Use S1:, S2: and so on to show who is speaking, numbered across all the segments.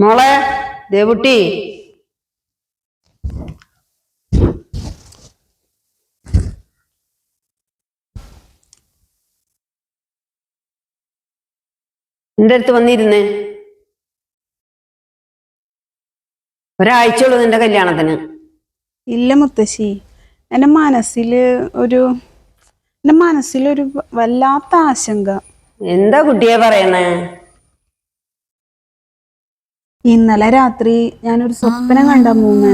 S1: മോളെ ദേവുട്ടി. എന്റെ അടുത്ത് വന്നിരുന്നേ? ഒരാഴ്ചയുള്ളൂ നിന്റെ കല്യാണത്തിന്.
S2: ഇല്ല മുത്തശ്ശി. എന്റെ മനസ്സിൽ ഒരു എന്റെ മനസ്സിലൊരു വല്ലാത്ത ആശങ്ക.
S1: എന്താ കുട്ടിയെ പറയണേ?
S2: ഇന്നലെ രാത്രി ഞാനൊരു സ്വപ്നം കണ്ട മൂന്ന്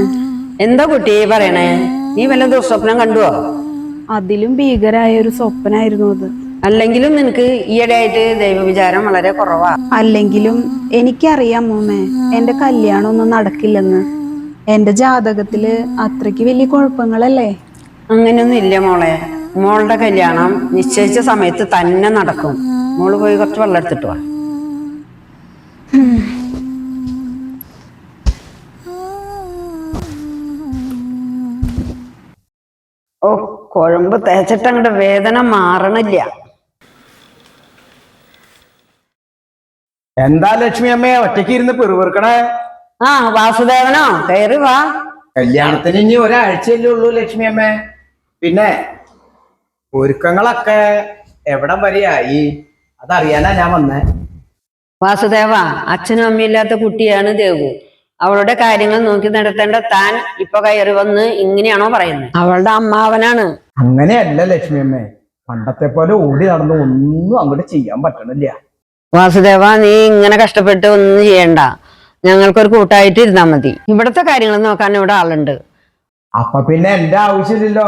S1: എന്താ കുട്ടി പറയണേ? നീ വല്ല ദുസ്വപ്നം കണ്ടുവോ?
S2: അതിലും ഭീകരായ ഒരു സ്വപ്നായിരുന്നു അത്.
S1: അല്ലെങ്കിലും നിനക്ക് ഈയിടെയായിട്ട് ദൈവവിചാരം വളരെ കുറവാ.
S2: അല്ലെങ്കിലും എനിക്കറിയാം മൂന്നേ എന്റെ കല്യാണം ഒന്നും നടക്കില്ലെന്ന്. എന്റെ ജാതകത്തിൽ അത്രയ്ക്ക് വലിയ കുഴപ്പങ്ങളല്ലേ?
S1: അങ്ങനെയൊന്നും ഇല്ല മോളെ. മോളുടെ കല്യാണം നിശ്ചയിച്ച സമയത്ത് തന്നെ നടക്കും. മോൾ പോയി കുറച്ച് വെള്ളം എടുത്തിട്ട് വാ. കുഴമ്പ് തേച്ചിട്ട് അങ്ങോട്ട് വേദന മാറണില്ല.
S3: എന്താ ലക്ഷ്മി അമ്മയെ ഒറ്റയ്ക്ക് ഇരുന്ന് പെറുപെറുക്കണേ?
S1: ആ വാസുദേവനോ? കയറി വാ.
S3: കല്യാണത്തിന് ഇനി ഒരാഴ്ചയല്ലേ ഉള്ളൂ ലക്ഷ്മി അമ്മ. പിന്നെ ഒരുക്കങ്ങളൊക്കെ എവിടം വരെയായി അതറിയാനാ ഞാൻ വന്നേ.
S1: വാസുദേവ അച്ഛനും അമ്മയില്ലാത്ത കുട്ടിയാണ് ദേവു. അവളുടെ കാര്യങ്ങൾ നോക്കി നടത്തേണ്ട താൻ ഇപ്പൊ കയറി വന്ന് ഇങ്ങനെയാണോ പറയുന്നത്? അവളുടെ അമ്മാവനാണ്.
S3: അങ്ങനെയല്ല ലക്ഷ്മി അമ്മേ. പണ്ടത്തെ പോലെ ഓടി നടന്ന് ഒന്നും അങ്ങോട്ട് ചെയ്യാൻ പറ്റണില്ല.
S1: വാസുദേവ നീ ഇങ്ങനെ കഷ്ടപ്പെട്ട് ഒന്നും ചെയ്യണ്ട. ഞങ്ങൾക്കൊരു കൂട്ടായിട്ട് ഇരുന്നാ മതി. ഇവിടത്തെ കാര്യങ്ങൾ നോക്കാൻ ഇവിടെ ആളുണ്ട്.
S3: അപ്പൊ പിന്നെ എന്റെ ആവശ്യമില്ലല്ലോ.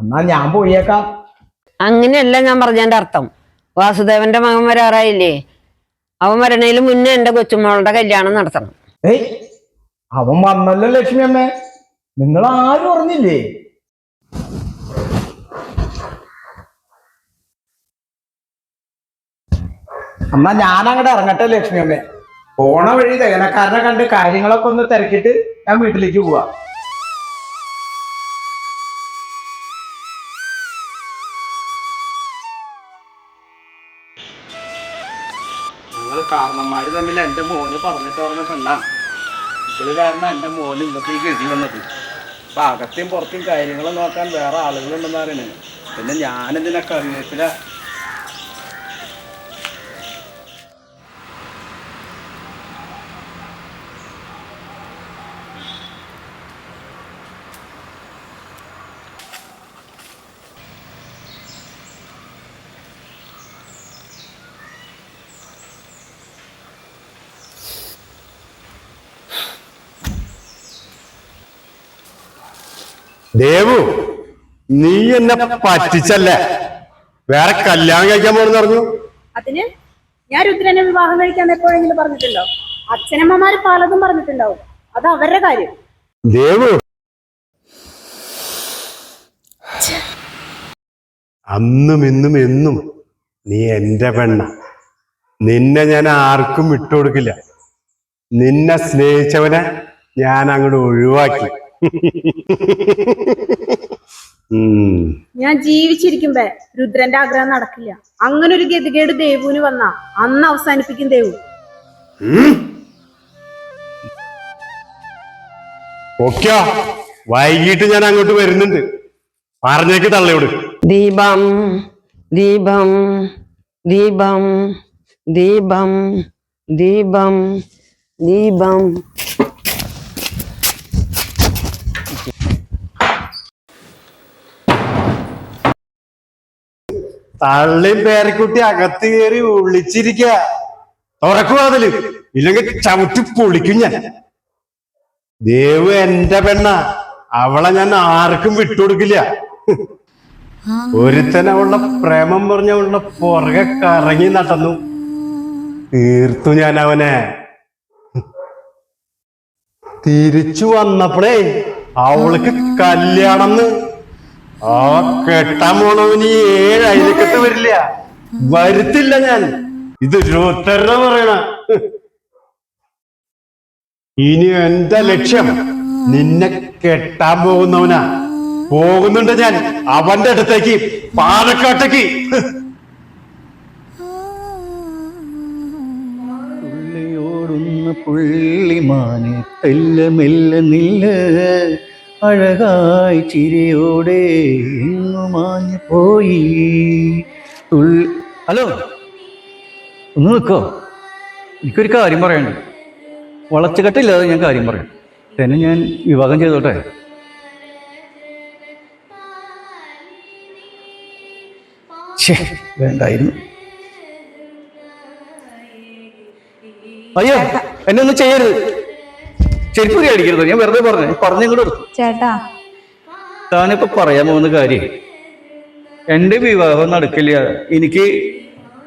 S3: എന്നാ ഞാൻ പോയേക്കാം.
S1: അങ്ങനെയല്ല ഞാൻ പറഞ്ഞതിന്റെ അർത്ഥം. വാസുദേവന്റെ മകൻ വരാറായില്ലേ? അവൻ വരണേലും മുന്നേ എന്റെ കൊച്ചുമോളുടെ കല്യാണം നടത്തണം.
S3: ഏയ് അവൻ വന്നല്ലോ ലക്ഷ്മി അമ്മേ. നിങ്ങൾ ആരും അറിഞ്ഞില്ലേ? എന്നാ ഞാൻ അങ്ങോട്ട് ഇറങ്ങട്ടെ ലക്ഷ്മി അമ്മേ. പോണ വഴി ദഹനക്കാരനെ കണ്ട് കാര്യങ്ങളൊക്കെ ഒന്ന് തിരക്കിട്ട് ഞാൻ വീട്ടിലേക്ക് പോവാ. കാരണന്മാര് തമ്മിൽ എന്റെ മോന് പറഞ്ഞിട്ട് പറഞ്ഞ ഇവൾ കാരണം എന്റെ മോന് ഇന്നത്തെ ഗതി വന്നത്. അപ്പം അകത്തെയും പുറത്തെയും കാര്യങ്ങൾ നോക്കാൻ വേറെ ആളുകളുണ്ടെന്ന് പറയുന്നത്. പിന്നെ ഞാനെന്തിനൊക്കെ അറിയത്തില്ല
S4: ദേവു നീ എന്നെ പറ്റിച്ചല്ലേ? വേറെ കല്യാണം കഴിക്കാൻ പോണെന്ന് പറഞ്ഞു
S5: അതിന് ഞാൻ രുദ്രനെ വിവാഹം കഴിക്കാൻ എപ്പോഴെങ്കിലും പറഞ്ഞിട്ടുണ്ടോ? അച്ഛനമ്മമാര് പലതും പറഞ്ഞിട്ടുണ്ടാവും. അത് അവരുടെ കാര്യം.
S4: ദേവു. അന്നും ഇന്നും എന്നും നീ എന്റെ പെണ്ണ. നിന്നെ ഞാൻ ആർക്കും വിട്ടുകൊടുക്കില്ല. നിന്നെ സ്നേഹിച്ചവനെ ഞാൻ അങ്ങോട്ട് ഒഴിവാക്കി.
S5: ഞാൻ ജീവിച്ചിരിക്കുമ്പേ രുദ്രന്റെ ആഗ്രഹം നടക്കില്ല. അങ്ങനെ ഒരു ഗതികേട് ദേവുവിന് വന്ന അന്ന് അവസാനിപ്പിക്കും ദേവു.
S4: ഓക്കെ വൈകിട്ട് ഞാൻ അങ്ങോട്ട് വരുന്നുണ്ട്. പറഞ്ഞേക്ക് തള്ളയോട്.
S1: ദീപം ദീപം ദീപം ദീപം ദീപം ദീപം.
S4: തള്ളിയും പേരക്കുട്ടി അകത്ത് കയറി ഒളിച്ചിരിക്ക തുറക്കുവാതിൽ ഇല്ലെങ്കിൽ ചവിട്ടി പൊളിക്കും ഞാൻ. ദേവ് എന്റെ പെണ്ണ. അവളെ ഞാൻ ആർക്കും വിട്ടുകൊടുക്കില്ല. ഒരുത്തൻ അവളുടെ പ്രേമം പറഞ്ഞ അവളുടെ പുറകെ കറങ്ങി നടന്നു. തീർത്തു ഞാൻ അവനെ. തിരിച്ചു വന്നപ്പോഴേ അവൾക്ക് കല്യാണം ആ കെട്ടാൻ പോണവന് ഏഴ് വരില്ല. വരുത്തില്ല ഞാൻ. ഇത് ഇരുപത്തര പറയണ. ഇനി എന്റെ ലക്ഷ്യം? നിന്നെ കെട്ടാൻ പോകുന്നവനാ. പോകുന്നുണ്ട് ഞാൻ. അവന്റെ അടുത്തേക്ക് പാലക്കാട്ടേക്ക്.
S6: പുള്ളിമാനെ തെല്ല മെല്ലെ നില്ല. അഴകായി ചിരിയോടെ എങ്ങു മാഞ്ഞു പോയി. ഹലോ ഒന്ന് നിൽക്കോ. എനിക്കൊരു കാര്യം പറയാനുണ്ട്. വളച്ചുകെട്ടില്ലാതെ ഞാൻ കാര്യം പറയാം. തന്നെ ഞാൻ വിവാഹം ചെയ്തോട്ടെ? ഛേ വേണ്ടായിരുന്നു. അയ്യോ എന്നെ ഒന്നും ചെയ്യരുത്. ചെരുപ്പുരി അടിക്കരുത് ഞാൻ വെറുതെ പറഞ്ഞു. പറഞ്ഞു എടുത്തു
S2: ചേട്ടാ.
S6: താനിപ്പോ പറയാൻ പോകുന്ന കാര്യം എന്റെ വിവാഹം നടക്കില്ല. എനിക്ക്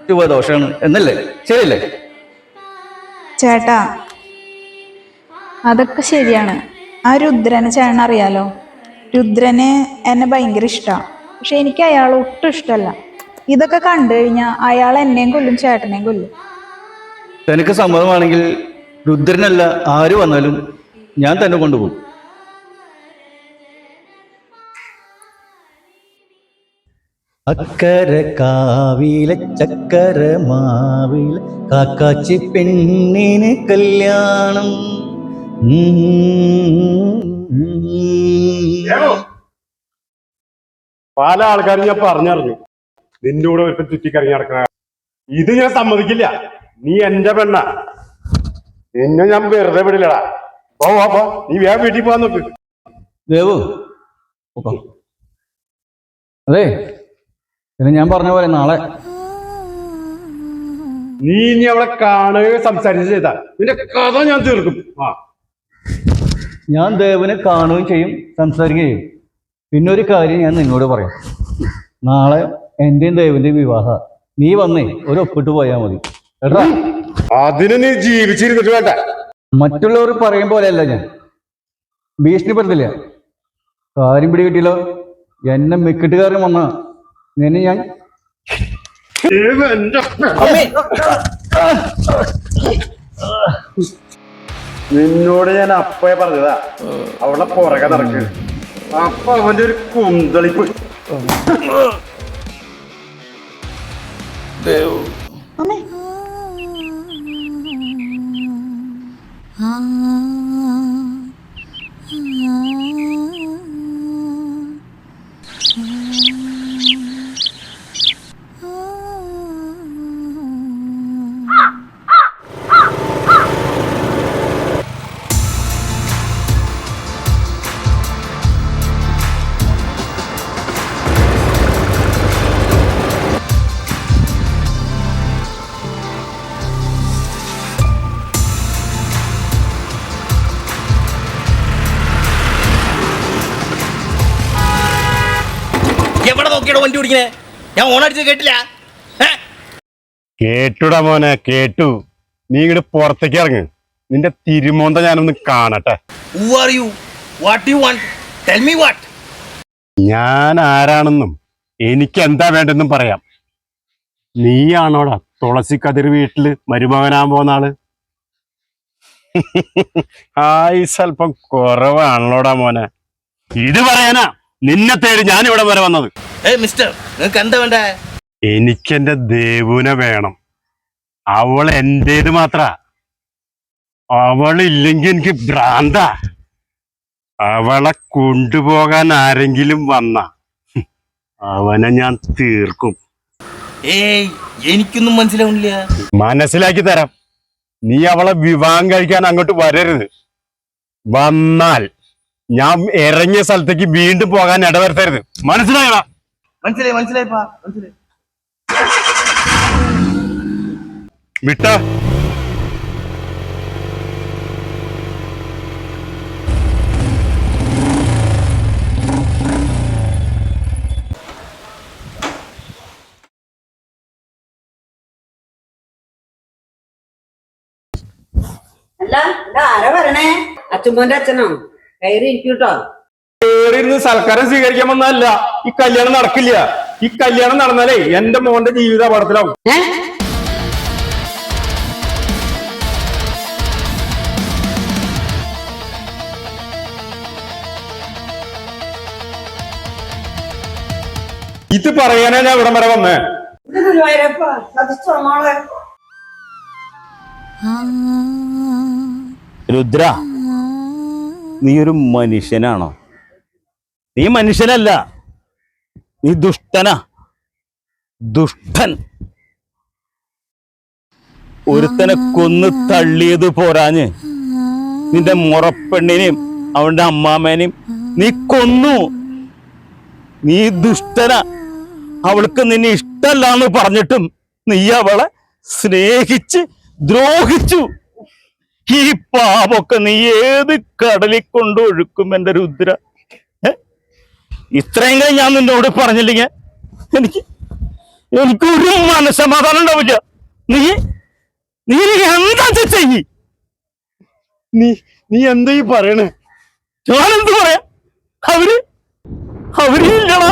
S6: ശുഭദോഷമാണ് എന്നല്ലേ? ശരിയല്ലേ?
S2: ചേട്ടാ അതൊക്കെ ശരിയാണ്. ആ രുദ്രനെ ചേട്ടൻ അറിയാലോ? രുദ്രന് എന്നെ ഭയങ്കര ഇഷ്ടമാണ് പക്ഷെ എനിക്ക് അയാൾ ഒട്ടും ഇഷ്ടമല്ല ഇതൊക്കെ കണ്ടു കഴിഞ്ഞാൽ അയാൾ എന്നെയും കൊല്ലും ചേട്ടനെയും കൊല്ലും.
S6: തനിക്ക് സമ്മതമാണെങ്കിൽ രുദ്രനല്ല ആര് വന്നാലും ഞാൻ തന്നെ കൊണ്ടുപോകും. അക്കര കാവില ചക്കര മാവില കാക്കാച്ചി പെണ്ണിന് കല്യാണം.
S4: പല ആൾക്കാരും ഞാൻ പറഞ്ഞറിഞ്ഞു. നിന്റെ കൂടെ ഒരു ചുറ്റിക്കറങ്ങി നടക്കണ. ഇത് ഞാൻ സമ്മതിക്കില്ല. നീ എന്റെ പെണ്ണ. നിന്നെ ഞാൻ വെറുതെ വിടില്ലടാ. പോ പോ, പോ നീ വേഗം വീട്ടിൽ പോവാൻ നോക്ക്.
S6: ദേവു അതെ പിന്നെ ഞാൻ പറഞ്ഞ പോലെ നാളെ
S4: നീ ഇനി അവളെ കാണുകയോ സംസാരിച്ച് ചെയ്താ. നിന്റെ കഥ ഞാൻ തീർക്കും. ആ.
S6: ഞാൻ ദേവനെ കാണുകയും ചെയ്യും സംസാരിക്കുകയും ചെയ്യും. പിന്നെ ഒരു കാര്യം ഞാൻ നിന്നോട് പറയാം. നാളെ എന്റെയും ദേവന്റെയും വിവാഹ. നീ വന്നേ ഒരു ഒപ്പിട്ട് പോയാൽ മതി. കേട്ടാ
S4: അതിന് നീ ജീവിച്ചിരുന്നിട്ട് വേണ്ട.
S6: മറ്റുള്ളവർ പറയും പോലെയല്ല ഞാൻ. ഭീഷണിപ്പെടുത്തില്ല കാര്യം പിടികിട്ടിയല്ലോ. എന്നെ മിക്കിട്ടുകാരൻ വന്ന നിന്നെ ഞാൻ
S4: നിന്നോട് ഞാൻ അപ്പയെ പറഞ്ഞതാ. അവളെ പുറകെ നടക്കുക അപ്പ അവന്റെ ഒരു കുന്തളിപ്പ്.
S2: അമ്മേ 아.
S7: എവിടെ നോക്കിയാണോ വണ്ടി ഓടിക്കണേ ഞാൻ ഓണടിച്ച് കേട്ടില്ല?
S4: കേട്ടുടാ മോനെ കേട്ടു നീ ഇങ്ങോട്ട് പുറത്തേക്ക് ഇറങ്ങ് നിന്റെ തിരുമോന്ത ഞാനൊന്ന് കാണട്ടെ
S7: Who are you? What do you want? Tell me what?
S4: ഞാൻ ആരാണെന്നും എനിക്ക് എന്താ വേണ്ടെന്നും പറയാം നീയാണോടാ തുളസി കതിർ വീട്ടിൽ മരുമകനാൻ പോന്ന ആൾ ആയി സ്വല്പം കുറവാണല്ലോടാ മോനെ ഇത് പറയാനാ നിന്നെ തേടി ഞാൻ ഇവിടെ വരെ വന്നത്.
S7: ഏ മിസ്റ്റർ നിങ്ങൾക്ക് എന്താ വേണ്ടേ?
S4: എനിക്ക് എനിക്കെന്റെ ദേവുനെ വേണം. അവൾ എന്റേത് മാത്ര. അവളില്ലെങ്കിൽ എനിക്ക് ഭ്രാന്ത. അവളെ കൊണ്ടുപോകാൻ ആരെങ്കിലും വന്ന. അവനെ ഞാൻ തീർക്കും.
S7: ഏയ് എനിക്കൊന്നും മനസ്സിലാവുന്നില്ല.
S4: മനസ്സിലാക്കി തരാം. നീ അവളെ വിവാഹം കഴിക്കാൻ അങ്ങോട്ട് വരരുത്. വന്നാൽ ഞാൻ ഇറങ്ങിയ സ്ഥലത്തേക്ക് വീണ്ടും പോകാൻ ഇടവരുത്തരുത്. മനസ്സിലായടാ
S7: മനസ്സിലായി മനസ്സിലായിപ്പാ മനസ്സിലായി.
S4: വിട്ട.
S1: അല്ല ആരാ പറയണേ? അച്ഛമ്മോന്റെ അച്ഛനോ? കയറി ഇരിക്കൂട്ടോ.
S4: കേറിയിരുന്ന് സൽക്കാരം സ്വീകരിക്കാൻ വന്നതല്ല. ഈ കല്യാണം നടക്കില്ല. ഈ കല്യാണം നടന്നാലേ എന്റെ മോന്റെ ജീവിത അപകടത്തിലാവും. ഇത് പറയാനാ ഞാൻ ഇവിടം വരെ വന്നേ.
S8: രുദ്ര നീ ഒരു മനുഷ്യനാണോ? നീ മനുഷ്യനല്ല. നീ ദുഷ്ടനാ. ദുഷ്ടൻ. ഒരുത്തനെ കൊന്നു തള്ളിയത് പോരാഞ്ഞ് നിന്റെ മുറപ്പെണ്ണിനെയും അവന്റെ അമ്മാമേനെയും നീ കൊന്നു. നീ ദുഷ്ടന. അവൾക്ക് നിന്നെ ഇഷ്ടല്ല എന്ന് പറഞ്ഞിട്ടും നീ അവളെ സ്നേഹിച്ച് ദ്രോഹിച്ചു. ഈ പാപൊക്കെ നീ ഏത് കടലിൽ കൊണ്ടൊഴുക്കും എന്റെ രുദ്ര? ഇത്രയും കഴിഞ്ഞ് ഞാൻ നിന്നോട് പറഞ്ഞില്ലെങ്കിൽ എനിക്ക് എനിക്കൊരു മനസ്സമാധാനം ഉണ്ടാവില്ല. നീ നീ എന്താ ചെയ്യ്?
S4: നീ നീ എന്താ ഈ പറയണേ?
S8: ഞാനെന്ത് പറയാ? അവർ അവരില്ലടാ.